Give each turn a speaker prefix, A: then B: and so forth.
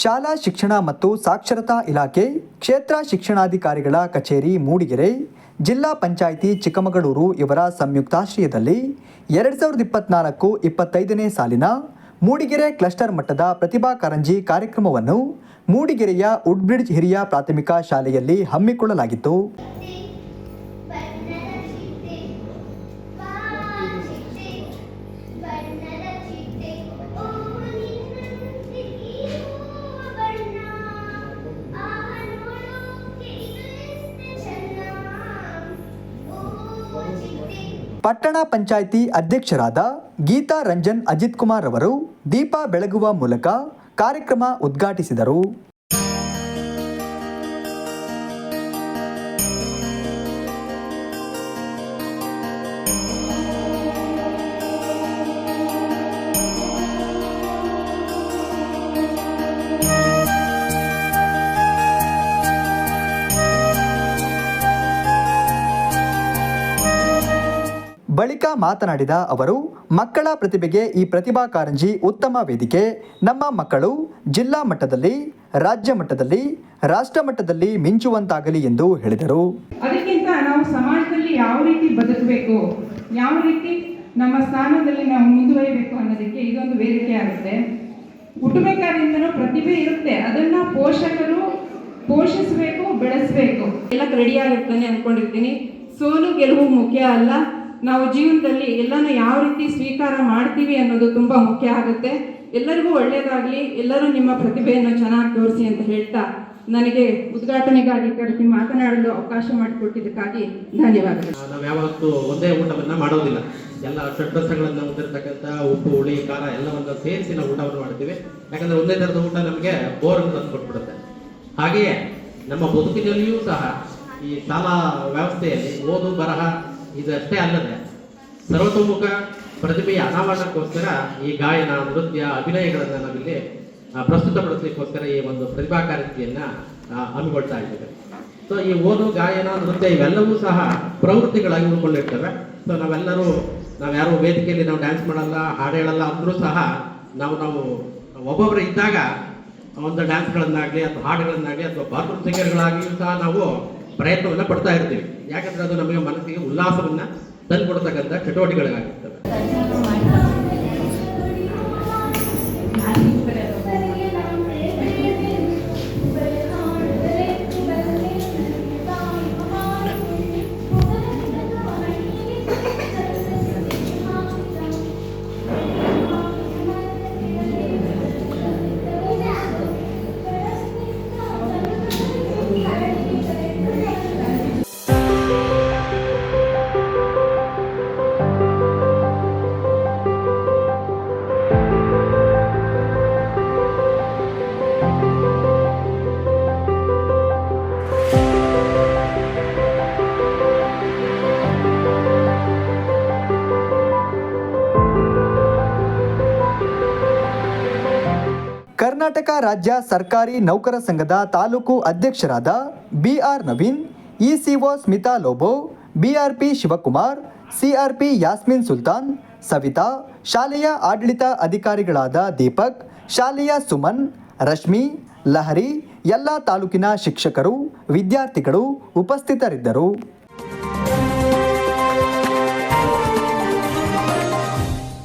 A: ಶಾಲಾ ಶಿಕ್ಷಣ ಮತ್ತು ಸಾಕ್ಷರತಾ ಇಲಾಖೆ, ಕ್ಷೇತ್ರ ಶಿಕ್ಷಣಾಧಿಕಾರಿಗಳ ಕಚೇರಿ, ಮೂಡಿಗೆರೆ, ಜಿಲ್ಲಾ ಪಂಚಾಯಿತಿ ಚಿಕ್ಕಮಗಳೂರು ಇವರ ಸಂಯುಕ್ತಾಶ್ರಯದಲ್ಲಿ ಎರಡು ಸಾವಿರದ ಇಪ್ಪತ್ನಾಲ್ಕು ಇಪ್ಪತ್ತೈದನೇ ಸಾಲಿನ ಮೂಡಿಗೆರೆ ಕ್ಲಸ್ಟರ್ ಮಟ್ಟದ ಪ್ರತಿಭಾ ಕಾರಂಜಿ ಕಾರ್ಯಕ್ರಮವನ್ನು ಮೂಡಿಗೆರೆಯ ವುಡ್ಬ್ರಿಡ್ಜ್ ಹಿರಿಯ ಪ್ರಾಥಮಿಕ ಶಾಲೆಯಲ್ಲಿ ಹಮ್ಮಿಕೊಳ್ಳಲಾಗಿತ್ತು. ಪಟ್ಟಣ ಪಂಚಾಯಿತಿ ಅಧ್ಯಕ್ಷರಾದ ಗೀತಾ ರಂಜನ್ ಅಜಿತ್ ಕುಮಾರ್ ಅವರು ದೀಪ ಬೆಳಗುವ ಮೂಲಕ ಕಾರ್ಯಕ್ರಮ ಉದ್ಘಾಟಿಸಿದರು. ಬಳಿಕ ಮಾತನಾಡಿದ ಅವರು ಮಕ್ಕಳ ಪ್ರತಿಭೆಗೆ ಈ ಪ್ರತಿಭಾ ಕಾರಂಜಿ ಉತ್ತಮ ವೇದಿಕೆ. ನಮ್ಮ ಮಕ್ಕಳು ಜಿಲ್ಲಾ ಮಟ್ಟದಲ್ಲಿ ರಾಜ್ಯ ಮಟ್ಟದಲ್ಲಿ ರಾಷ್ಟ್ರ ಮಟ್ಟದಲ್ಲಿ ಮಿಂಚುವಂತಾಗಲಿ ಎಂದು ಹೇಳಿದರು.
B: ಅದಕ್ಕಿಂತ ನಾವು ಸಮಾಜದಲ್ಲಿ ಯಾವ ರೀತಿ ಬದುಕಬೇಕು ಯಾವ ರೀತಿ ನಮ್ಮ ಸ್ಥಾನದಲ್ಲಿ ನಾವು ಮುಂದುವರಿಬೇಕು ಅನ್ನೋದಕ್ಕೆ ಇದೊಂದು ವೇದಿಕೆ ಆಗುತ್ತೆ. ಹುಟ್ಟಬೇಕಾದ್ರಿಂದನೂ ಪ್ರತಿಭೆ ಇರುತ್ತೆ. ಅದನ್ನ ಪೋಷಕರು ಪೋಷಿಸಬೇಕು ಬೆಳೆಸಬೇಕು.
C: ಎಲ್ಲ ರೆಡಿ ಆಗುತ್ತಾನೆ ಅನ್ಕೊಂಡಿರ್ತೀನಿ. ಸೋಲು ಗೆಲುವು ಮುಖ್ಯ ಅಲ್ಲ. ನಾವು ಜೀವನದಲ್ಲಿ ಎಲ್ಲನೂ ಯಾವ ರೀತಿ ಸ್ವೀಕಾರ ಮಾಡ್ತೀವಿ ಅನ್ನೋದು ತುಂಬ ಮುಖ್ಯ ಆಗುತ್ತೆ. ಎಲ್ಲರಿಗೂ ಒಳ್ಳೆಯದಾಗಲಿ ಎಲ್ಲರೂ ನಿಮ್ಮ ಪ್ರತಿಭೆಯನ್ನು ಚೆನ್ನಾಗಿ ತೋರಿಸಿ ಅಂತ ಹೇಳ್ತಾ ನನಗೆ ಉದ್ಘಾಟನೆಗಾಗಿ ಕರೆಸಿ ಮಾತನಾಡಲು ಅವಕಾಶ ಮಾಡಿಕೊಟ್ಟಿದ್ದಕ್ಕಾಗಿ ಧನ್ಯವಾದಗಳು.
D: ನಾವು ಯಾವತ್ತೂ ಒಂದೇ ಊಟವನ್ನು ಮಾಡೋದಿಲ್ಲ. ಎಲ್ಲ ಷಡ್ರಸಗಳನ್ನು ಹೊಂದಿರತಕ್ಕಂಥ ಉಪ್ಪು, ಹುಳಿ, ಖಾರ ಎಲ್ಲವನ್ನು ಸೇರಿಸಿ ನಾವು ಊಟವನ್ನು ಮಾಡ್ತೀವಿ. ಯಾಕಂದ್ರೆ ಒಂದೇ ಥರದ ಊಟ ನಮಗೆ ಬೋರ್ ಅಂತ ಕೊಟ್ಬಿಡುತ್ತೆ. ಹಾಗೆಯೇ ನಮ್ಮ ಬದುಕಿನಲ್ಲಿಯೂ ಸಹ ಈ ಶಾಲಾ ವ್ಯವಸ್ಥೆಯಲ್ಲಿ ಓದು, ಬರಹ ಇದಷ್ಟೇ ಅಲ್ಲದೆ ಸರ್ವತೋಮುಖ ಪ್ರತಿಭೆಯ ಅನಾವರಣಕ್ಕೋಸ್ಕರ ಈ ಗಾಯನ, ನೃತ್ಯ, ಅಭಿನಯಗಳನ್ನು ನಾವಿಲ್ಲಿ ಪ್ರಸ್ತುತ ಪ್ರಸ್ತುತಪಡಿಸಲಿಕ್ಕೋಸ್ಕರ ಈ ಒಂದು ಪ್ರತಿಭಾ ಕಾರಂಜಿಯನ್ನ ಅನುಗೊಳ್ತಾ ಇದ್ದೇವೆ. ಸೊ ಈ ಓದು, ಗಾಯನ, ನೃತ್ಯ ಇವೆಲ್ಲವೂ ಸಹ ಪ್ರವೃತ್ತಿಗಳಾಗಿ ಉಳ್ಕೊಂಡಿರ್ತವೆ. ಸೊ ನಾವೆಲ್ಲರೂ ನಾವು ಯಾರೋ ವೇದಿಕೆಯಲ್ಲಿ ನಾವು ಡ್ಯಾನ್ಸ್ ಮಾಡಲ್ಲ, ಹಾಡು ಹೇಳಲ್ಲ ಅಂದ್ರೂ ಸಹ ನಾವು ನಾವು ಒಬ್ಬೊಬ್ಬರು ಇದ್ದಾಗ, ಒಂದು ಡ್ಯಾನ್ಸ್ಗಳನ್ನಾಗಲಿ ಅಥವಾ ಹಾಡುಗಳನ್ನಾಗಲಿ ಅಥವಾ ಬಾತ್ರೂಮ್ ಸಿಂಗರ್ಗಳಾಗಿಯೂ ಸಹ ನಾವು ಪ್ರಯತ್ನವನ್ನು ಪಡ್ತಾ ಇರ್ತೀವಿ. ಯಾಕಂದ್ರೆ ಅದು ನಮಗೆ ಮನಸ್ಸಿಗೆ ಉಲ್ಲಾಸವನ್ನು ತಂದುಕೊಡ್ತಕ್ಕಂಥ ಚಟುವಟಿಕೆಗಳಾಗಿರ್ತವೆ
A: ಕರ್ನಾಟಕ ರಾಜ್ಯ ಸರ್ಕಾರಿ ನೌಕರ ಸಂಘದ ತಾಲೂಕು ಅಧ್ಯಕ್ಷರಾದ BR Naveen, ECO Smitha Lobo, BRP Shivakumar, CRP Yasmin Sultan, Savitha, ಶಾಲೆಯ ಆಡಳಿತ ಅಧಿಕಾರಿಗಳಾದ ದೀಪಕ್, ಶಾಲೆಯ ಸುಮನ್, ರಶ್ಮಿ, ಲಹರಿ, ಎಲ್ಲ ತಾಲೂಕಿನ ಶಿಕ್ಷಕರು, ವಿದ್ಯಾರ್ಥಿಗಳು ಉಪಸ್ಥಿತರಿದ್ದರು.